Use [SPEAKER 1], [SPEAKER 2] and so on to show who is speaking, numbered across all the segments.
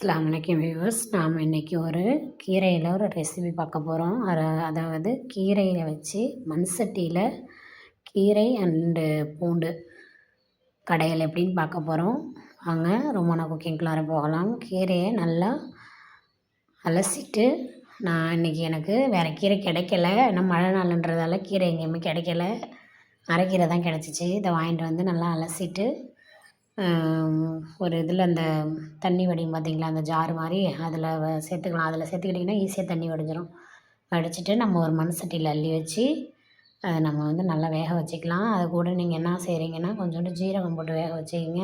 [SPEAKER 1] அஸ்லாம் வலைக்கம் வியூவர்ஸ் நாம் இன்றைக்கி ஒரு கீரையில் ஒரு ரெசிபி பார்க்க போகிறோம் அதாவது கீரையை வச்சு மண் சட்டியில் கீரை அண்டு பூண்டு கடையில் எப்படின்னு பார்க்க போகிறோம் வாங்க ரொமானா குக்கிங்குள்ளார போகலாம். கீரையை நல்லா அலசிட்டு நான் இன்றைக்கி எனக்கு வேறு கீரை கிடைக்கல. ஏன்னா மழை நாளுன்றதால கீரை எங்கேயுமே கிடைக்கல. அரைக்கீரை தான் கிடச்சிச்சு. இதை வாங்கிட்டு வந்து நல்லா அலசிட்டு ஒரு இதில் அந்த தண்ணி வடியும் பார்த்தீங்களா? அந்த ஜார் மாதிரி. அதில் சேர்த்துக்கலாம். அதில் சேர்த்துக்கிட்டிங்கன்னா ஈஸியாக தண்ணி வடிஞ்சிடும் வடிச்சிட்டு நம்ம ஒரு மண் சட்டியில் அள்ளி வச்சு அதை நம்ம வந்து நல்லா வேக வச்சுக்கலாம். அது கூட நீங்கள் என்ன செய்கிறீங்கன்னா கொஞ்சோண்டு ஜீரகம் போட்டு வேக வச்சுக்கிங்க.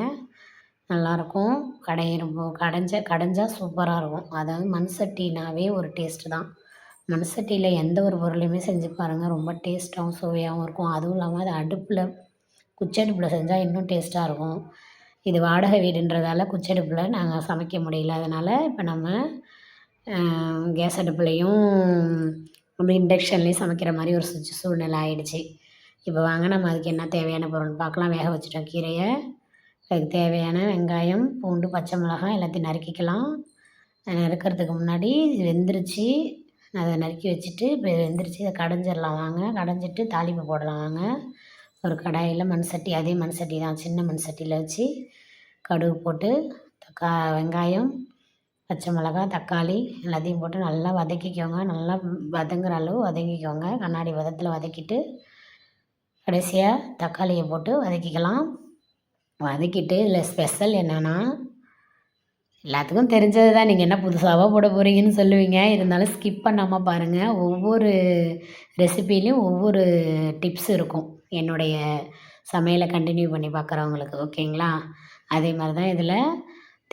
[SPEAKER 1] நல்லாயிருக்கும். கடையிறப்போ கடைஞ்ச கடைஞ்சா சூப்பராக இருக்கும். அதாவது மண் சட்டினாவே ஒரு டேஸ்ட்டு தான். மண் சட்டியில் எந்த ஒரு பொருளையுமே செஞ்சு பாருங்கள். ரொம்ப டேஸ்ட்டாகவும் சுவையாகவும் இருக்கும். அதுவும் இல்லாமல் அது அடுப்பில் குச்சடுப்பில் செஞ்சால் இன்னும் டேஸ்ட்டாக இருக்கும். இது வாடகை வீடுன்றதால குச்சடுப்பில் நாங்கள் சமைக்க முடியல. அதனால் இப்போ நம்ம கேஸ் அடுப்புலேயும் நம்ம இண்டக்ஷன்லேயும் சமைக்கிற மாதிரி ஒரு சுச்சு சூழ்நிலை ஆகிடுச்சி இப்போ வாங்க நம்ம அதுக்கு என்ன தேவையான பொருள் பார்க்கலாம் வேக வச்சுட்டோம் கீரையை. அதுக்கு தேவையான வெங்காயம் பூண்டு பச்சை மிளகாய் எல்லாத்தையும் நறுக்கிக்கலாம். நறுக்கிறதுக்கு முன்னாடி வெந்துருச்சு. அதை நறுக்கி வச்சுட்டு இப்போ வெந்துருச்சு. இதை கடைஞ்சிடலாம். வாங்க கடைஞ்சிட்டு தாளிப்பு போடலாம். வாங்க. ஒரு கடாயில் மண் சட்டி அதே மண் சட்டி தான் சின்ன மண் சட்டியில் வச்சு கடுகு போட்டு தக்கா வெங்காயம் பச்சை மிளகா தக்காளி எல்லாத்தையும் போட்டு நல்லா வதக்கிக்கோங்க. நல்லா வதங்குற அளவு வதக்கிக்கோங்க. கண்ணாடி வதத்தில் வதக்கிட்டு கடைசியாக தக்காளியை போட்டு வதக்கிக்கலாம். வதக்கிட்டு இதில் ஸ்பெஷல் என்னென்னா எல்லாத்துக்கும் தெரிஞ்சது தான். நீங்கள் என்ன புதுசாக போட போகிறீங்கன்னு சொல்லுவீங்க. இருந்தாலும் ஸ்கிப் பண்ணாமல் பாருங்கள் ஒவ்வொரு ரெசிபிலையும் ஒவ்வொரு டிப்ஸ் இருக்கும். என்னுடைய சமையலை கண்டினியூ பண்ணி பார்க்குறவங்களுக்கு ஓகேங்களா? அதே மாதிரி தான் இதில்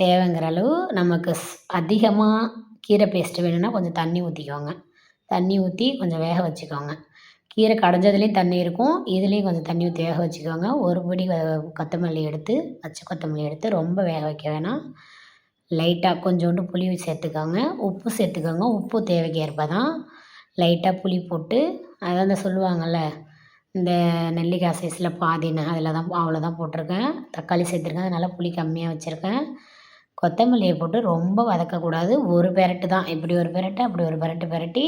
[SPEAKER 1] தேவைங்கிற அளவு நமக்கு அதிகமாக கீரை பேஸ்ட்டு வேணும்னா கொஞ்சம் தண்ணி ஊற்றிக்கோங்க தண்ணி ஊற்றி கொஞ்சம் வேக வச்சுக்கோங்க. கீரை கடைஞ்சதுலேயும் தண்ணி இருக்கும். இதுலேயும் கொஞ்சம் தண்ணி ஊற்றி வேக வச்சுக்கோங்க. ஒரு பொடி கொத்தமல்லி எடுத்து பச்சை கொத்தமல்லி எடுத்து ரொம்ப வேக வைக்க வேணாம். லைட்டாக கொஞ்சோண்டு புளி சேர்த்துக்கோங்க. உப்பு சேர்த்துக்கோங்க. உப்பு தேவைக்கு ஏற்ப தான். லைட்டாக புளி போட்டு அதான் சொல்லுவாங்கள்ல இந்த நெல்லிக்காய் சைஸில் பாதின்னு அதில் தான் அவ்வளோ போட்டிருக்கேன். தக்காளி சேர்த்துருக்கேன். அதனால் புளி கம்மியாக வச்சுருக்கேன். கொத்தமல்லியை போட்டு ரொம்ப வதக்கக்கூடாது. ஒரு பெரட்டு தான் இப்படி ஒரு பெரட்டு அப்படி ஒரு பெரட்டு பெரட்டி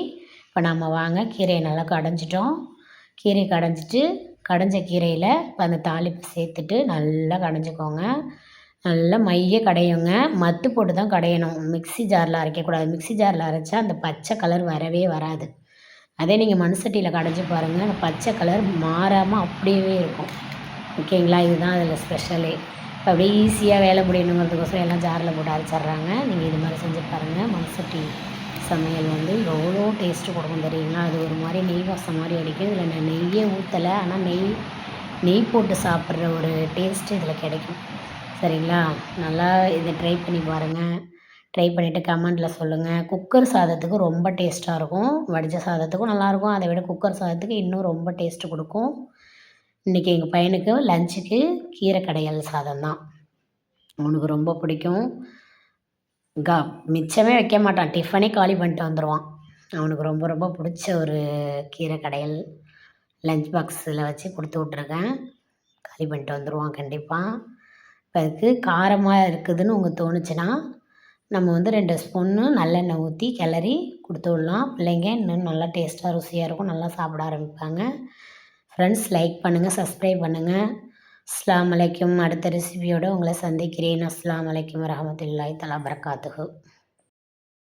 [SPEAKER 1] இப்போ நம்ம வாங்க. கீரையை நல்லா கடைஞ்சிட்டோம். கீரையை கடைஞ்சிட்டு கடைஞ்ச கீரையில் இப்போ அந்த தாளிப்பு சேர்த்துட்டு நல்லா கடைஞ்சிக்கோங்க. நல்லா மைய கடையுங்க. மத்து போட்டு தான் கடையணும். மிக்சி ஜாரில் அரைக்கக்கூடாது. மிக்சி ஜாரில் அரைச்சா அந்த பச்சை கலர் வரவே வராது. அதே நீங்கள் மண் சட்டியில் கடைஞ்சி பாருங்கள் அந்த பச்சை கலர் மாறாமல் அப்படியே இருக்கும். ஓகேங்களா இதுதான் அதில் ஸ்பெஷலே இப்போ அப்படியே ஈஸியாக வேலை முடியணுங்கிறதுக்கோசரம் எல்லாம் ஜாரில் போட்டு அரைச்சிட்றாங்க. நீங்கள் இது மாதிரி செஞ்சு பாருங்கள் மண்சட்டி சமையல் வந்து எவ்வளோ டேஸ்ட்டு கொடுக்கும் தெரியுங்களா? அது ஒரு மாதிரி நெய் வாசம் மாதிரி அடிக்கும். இதில் நான் நெய்யே ஊற்றலை ஆனால் நெய் நெய் போட்டு சாப்பிட்ற ஒரு டேஸ்ட்டு இதில் கிடைக்கும். சரிங்களா? நல்லா இதை ட்ரை பண்ணி பாருங்கள் ட்ரை பண்ணிவிட்டு கமெண்ட்டில் சொல்லுங்கள் குக்கர் சாதத்துக்கு ரொம்ப டேஸ்ட்டாக இருக்கும். வடித்த சாதத்துக்கும் நல்லாயிருக்கும் அதை விட குக்கர் சாதத்துக்கு இன்னும் ரொம்ப டேஸ்ட்டு கொடுக்கும். இன்றைக்கி எங்கள் பையனுக்கு லஞ்சுக்கு கீரை கடையல் சாதம் தான். அவனுக்கு ரொம்ப பிடிக்கும். க மிச்சமே வைக்க மாட்டான். டிஃபனே காலி பண்ணிட்டு வந்துடுவான் அவனுக்கு ரொம்ப ரொம்ப பிடிச்ச ஒரு கீரை கடையல் லஞ்ச் பாக்ஸில் வச்சு கொடுத்து விட்ருக்கேன் காலி பண்ணிட்டு வந்துடுவான் கண்டிப்பாக இப்போ அதுக்கு காரமாக இருக்குதுன்னு உங்களுக்கு தோணுச்சுன்னா நம்ம வந்து ரெண்டு ஸ்பூன்னு நல்லெண்ணெய் ஊற்றி கிளறி கொடுத்து விட்லாம். பிள்ளைங்க இன்னும் நல்லா டேஸ்ட்டாக ருசியாக இருக்கும். நல்லா சாப்பிட ஆரம்பிப்பாங்க. ஃப்ரெண்ட்ஸ் லைக் பண்ணுங்கள் சப்ஸ்கிரைப் பண்ணுங்கள் அஸ்லாம் வலைக்கும் அடுத்த ரெசிபியோடு உங்களை சந்திக்கிறேன். அஸ்லாம் வலைக்கம் வரமத்துல்லாய் தலா பரக்காத்துகு